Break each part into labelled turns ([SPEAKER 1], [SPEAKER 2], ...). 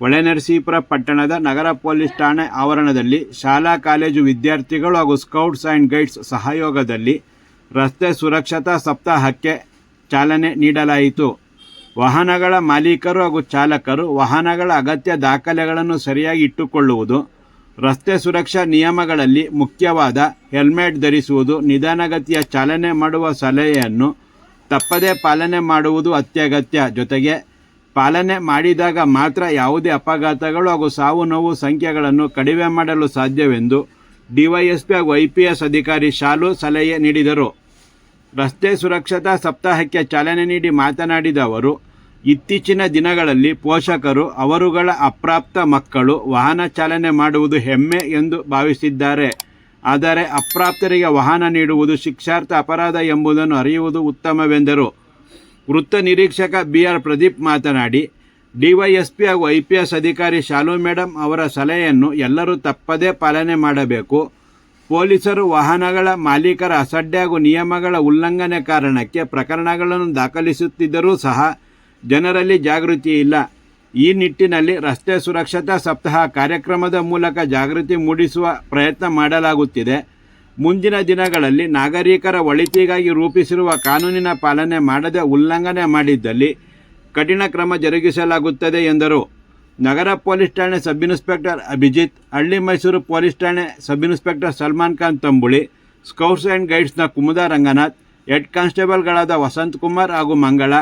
[SPEAKER 1] ಹೊಳೆನರಸೀಪುರ ಪಟ್ಟಣದ ನಗರ ಪೊಲೀಸ್ ಠಾಣೆ ಆವರಣದಲ್ಲಿ ಶಾಲಾ, ಕಾಲೇಜು ವಿದ್ಯಾರ್ಥಿಗಳು ಹಾಗೂ ಸ್ಕೌಟ್ಸ್ ಆ್ಯಂಡ್ ಗೈಡ್ಸ್ ಸಹಯೋಗದಲ್ಲಿ ರಸ್ತೆ ಸುರಕ್ಷತಾ ಸಪ್ತಾಹಕ್ಕೆ ಚಾಲನೆ ನೀಡಲಾಯಿತು. ವಾಹನಗಳ ಮಾಲೀಕರು ಹಾಗೂ ಚಾಲಕರು ವಾಹನಗಳ ಅಗತ್ಯ ದಾಖಲೆಗಳನ್ನು ಸರಿಯಾಗಿ ಇಟ್ಟುಕೊಳ್ಳುವುದು, ರಸ್ತೆ ಸುರಕ್ಷಾ ನಿಯಮಗಳಲ್ಲಿ ಮುಖ್ಯವಾದ ಹೆಲ್ಮೆಟ್ ಧರಿಸುವುದು, ನಿಧಾನಗತಿಯ ಚಾಲನೆ ಮಾಡುವ ಸಲಹೆಯನ್ನು ತಪ್ಪದೇ ಪಾಲನೆ ಮಾಡುವುದು ಅತ್ಯಗತ್ಯ. ಜೊತೆಗೆ ಪಾಲನೆ ಮಾಡಿದಾಗ ಮಾತ್ರ ಯಾವುದೇ ಅಪಘಾತಗಳು ಹಾಗೂ ಸಾವು ನೋವು ಸಂಖ್ಯೆಗಳನ್ನು ಕಡಿಮೆ ಮಾಡಲು ಸಾಧ್ಯವೆಂದು ಡಿವೈಎಸ್ಪಿ ಹಾಗೂ ಐಪಿಎಸ್ ಅಧಿಕಾರಿ ಶಾಲು ಸಲಹೆ ನೀಡಿದರು. ರಸ್ತೆ ಸುರಕ್ಷತಾ ಸಪ್ತಾಹಕ್ಕೆ ಚಾಲನೆ ನೀಡಿ ಮಾತನಾಡಿದ ಅವರು, ಇತ್ತೀಚಿನ ದಿನಗಳಲ್ಲಿ ಪೋಷಕರು, ಅವರುಗಳ ಅಪ್ರಾಪ್ತ ಮಕ್ಕಳು ವಾಹನ ಚಾಲನೆ ಮಾಡುವುದು ಹೆಮ್ಮೆ ಎಂದು ಭಾವಿಸಿದ್ದಾರೆ. ಆದರೆ ಅಪ್ರಾಪ್ತರಿಗೆ ವಾಹನ ನೀಡುವುದು ಶಿಕ್ಷಾರ್ಥ ಅಪರಾಧ ಎಂಬುದನ್ನು ಅರಿಯುವುದು ಉತ್ತಮವೆಂದರು. ವೃತ್ತ ನಿರೀಕ್ಷಕ ಬಿ ಆರ್ ಪ್ರದೀಪ್ ಮಾತನಾಡಿ, ಡಿವೈಎಸ್ಪಿ ಹಾಗೂ ಐ ಪಿ ಎಸ್ ಅಧಿಕಾರಿ ಶಾಲು ಮೇಡಮ್ ಅವರ ಸಲಹೆಯನ್ನು ಎಲ್ಲರೂ ತಪ್ಪದೇ ಪಾಲನೆ ಮಾಡಬೇಕು. ಪೊಲೀಸರು ವಾಹನಗಳ ಮಾಲೀಕರ ಅಸಡ್ಡೆ ಹಾಗೂ ನಿಯಮಗಳ ಉಲ್ಲಂಘನೆ ಕಾರಣಕ್ಕೆ ಪ್ರಕರಣಗಳನ್ನು ದಾಖಲಿಸುತ್ತಿದ್ದರೂ ಸಹ ಜನರಲ್ಲಿ ಜಾಗೃತಿ ಇಲ್ಲ. ಈ ನಿಟ್ಟಿನಲ್ಲಿ ರಸ್ತೆ ಸುರಕ್ಷತಾ ಸಪ್ತಾಹ ಕಾರ್ಯಕ್ರಮದ ಮೂಲಕ ಜಾಗೃತಿ ಮೂಡಿಸುವ ಪ್ರಯತ್ನ ಮಾಡಲಾಗುತ್ತಿದೆ. ಮುಂದಿನ ದಿನಗಳಲ್ಲಿ ನಾಗರಿಕರ ಒಳಿತಿಗಾಗಿ ರೂಪಿಸಿರುವ ಕಾನೂನಿನ ಪಾಲನೆ ಮಾಡದೆ ಉಲ್ಲಂಘನೆ ಮಾಡಿದ್ದಲ್ಲಿ ಕಠಿಣ ಕ್ರಮ ಜರುಗಿಸಲಾಗುತ್ತದೆ ಎಂದರು. ನಗರ ಪೊಲೀಸ್ ಠಾಣೆ sub inspector Abhijit, Halli Mysuru police ಠಾಣೆ sub inspector Salman Khan Tambuli, scouts and ಗೈಡ್ಸ್ನ Kumuda Ranganath, head ಕಾನ್ಸ್ಟೇಬಲ್ಗಳಾದ ವಸಂತ್ ಕುಮಾರ್ ಹಾಗೂ ಮಂಗಳ,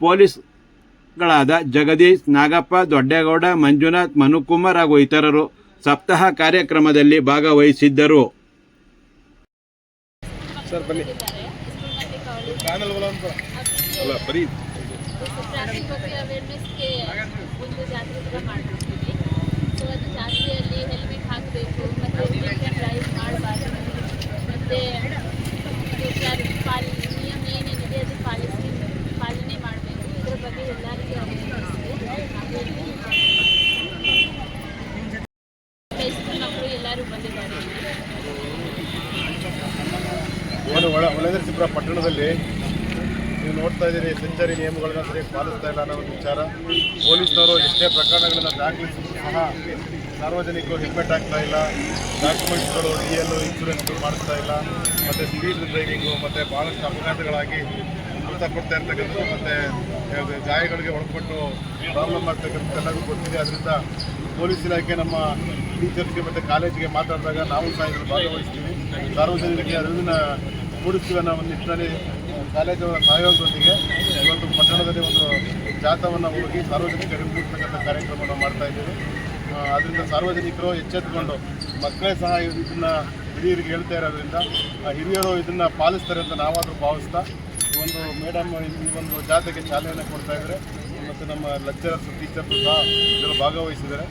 [SPEAKER 1] ಪೊಲೀಸ್ಗಳಾದ ಜಗದೀಶ್, ನಾಗಪ್ಪ, ದೊಡ್ಡೇಗೌಡ, ಮಂಜುನಾಥ್ ಮನುಕುಮಾರ್ ಹಾಗೂ ಇತರರು ಸಪ್ತಾಹ ಕಾರ್ಯಕ್ರಮದಲ್ಲಿ ಭಾಗವಹಿಸಿದ್ದರು.
[SPEAKER 2] ಸರ್ ಬನ್ನಿ. ಅಲ್ಲ ಬರೀ
[SPEAKER 3] ಒಂದು ಜಾತ್ರೆ ಥರ ಮಾಡ್ತಿರ್ತೀವಿ ಸೊ ಅದು ಜಾತ್ರೆಯಲ್ಲಿ ಹೆಲ್ಮೆಟ್ ಹಾಕಬೇಕು ಮತ್ತು ಡ್ರಿಂಕ್ ಡ್ರೈವ್ ಮಾಡಬಾರ್ದು ಮತ್ತು ಟ್ರಾಫಿಕ್ ಪಾಲ ನಿಯಮ ಏನೇನಿದೆ ಅದು ಪಾಲಿಸಿ ಪಾಲನೆ ಮಾಡಬೇಕು ಇದ್ರ ಬಗ್ಗೆ ಎಲ್ಲರಿಗೂ ಅವೇರ್ನೆಸ್ ಇದೆ ಹೈಸ್ಕೂಲ್ ಮಕ್ಕಳು ಎಲ್ಲರೂ ಬಂದಿದ್ದಾರೆ
[SPEAKER 2] ಏನು ಒಳ ಒಳನರಸೀಪುರ ಪಟ್ಟಣದಲ್ಲಿ ನೀವು ನೋಡ್ತಾ ಇದ್ದೀರಿ, ಸಂಚಾರಿ ನಿಯಮಗಳನ್ನ ಸರಿಯಾಗಿ ಪಾಲಿಸ್ತಾ ಇಲ್ಲ ಅನ್ನೋ ಒಂದು ವಿಚಾರ. ಪೊಲೀಸ್ನವರು ಎಷ್ಟೇ ಪ್ರಕರಣಗಳನ್ನು ದಾಖಲಿಸಿದ್ರು ಸಹ ಸಾರ್ವಜನಿಕರು ಹೆಲ್ಮೆಟ್ ಹಾಕ್ತಾ ಇಲ್ಲ. ಡಾಕ್ಯುಮೆಂಟ್ಸ್ಗಳು ಡಿ ಎಲ್ ಇನ್ಶೂರೆನ್ಸ್ಗಳು ಮಾಡಿಸ್ತಾ ಇಲ್ಲ. ಮತ್ತು ಸ್ಪೀಡ್ ಡ್ರೈವಿಂಗು ಮತ್ತು ಭಾಳಷ್ಟು ಅಪಘಾತಗಳಾಗಿ ಕೊಡ್ತಾ ಇರ್ತಕ್ಕಂಥದ್ದು ಮತ್ತು ಗಾಯಗಳಿಗೆ ಒಳಪಟ್ಟು ಪ್ರಾಬ್ಲಮ್ ಮಾಡ್ತಕ್ಕಂಥ ಎಲ್ಲರಿಗೂ ಗೊತ್ತಿದೆ. ಅದರಿಂದ ಪೊಲೀಸ್ ಇಲಾಖೆ ನಮ್ಮ ಟೀಚರ್ಸ್ಗೆ ಮತ್ತು ಕಾಲೇಜಿಗೆ ಮಾತಾಡಿದಾಗ ನಾವು ಸಹ ಇದನ್ನು ಭಾಗವಹಿಸ್ತೀವಿ. ಸಾರ್ವಜನಿಕರಿಗೆ ಅರಿವಿನ ಮೂಡಿಸ್ತೀವಿ ಅನ್ನೋ ಒಂದು ನಿಟ್ಟಿನಲ್ಲಿ ಕಾಲೇಜು ಸಹಯೋಗದೊಂದಿಗೆ ಇವತ್ತು ಪಟ್ಟಣದಲ್ಲಿ ಒಂದು ಜಾಥವನ್ನು ಹೋಗಿ ಸಾರ್ವಜನಿಕರಿಗೆ ಮೂಡಿಸ್ತಕ್ಕಂಥ ಕಾರ್ಯಕ್ರಮವನ್ನು ಮಾಡ್ತಾ ಇದ್ದೀವಿ. ಅದರಿಂದ ಸಾರ್ವಜನಿಕರು ಎಚ್ಚೆತ್ಕೊಂಡು ಮಕ್ಕಳೇ ಸಹ ಇದನ್ನು ಹಿರಿಯರಿಗೆ ಹೇಳ್ತಾ ಇರೋದ್ರಿಂದ ಹಿರಿಯರು ಇದನ್ನು ಪಾಲಿಸ್ತಾರೆ ಅಂತ ನಾವಾದರೂ ಭಾವಿಸ್ತಾ ಈ ಒಂದು ಮೇಡಮ್ ಈ ಒಂದು ಜಾಥೆಗೆ ಚಾಲನೆ ಕೊಡ್ತಾ ಇದ್ದಾರೆ. ಮತ್ತು ನಮ್ಮ ಲೆಕ್ಚರರ್ಸ್ ಟೀಚರ್ಸ್ ಸಹ ಇದರಲ್ಲಿ ಭಾಗವಹಿಸಿದ್ದಾರೆ.